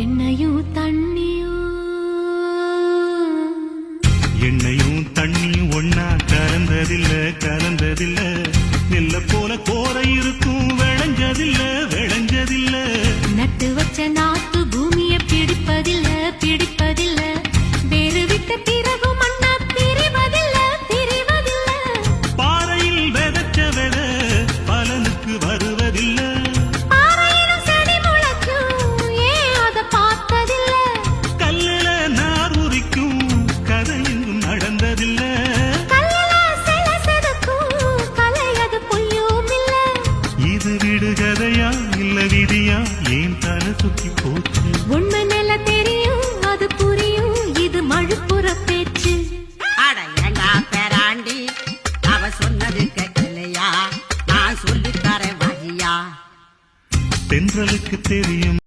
எண்ணெயும் தண்ணியும் எண்ணெயும் தண்ணியும் ஒன்னா கலந்ததில்ல கலந்ததில்ல. நெல்ல போல கோரையிரு விடுகதையா இல்ல விதியா ஏன் தலை சுத்தி போச்சு? உண்மை நில தெரியும் அது புரியும் இது மழுப்புற பேச்சு. அடையண்டா பேராண்டி அவ சொன்னது கேட்கலையா நான் சொல்லி தர வழியா தென்றலுக்கு தெரியும்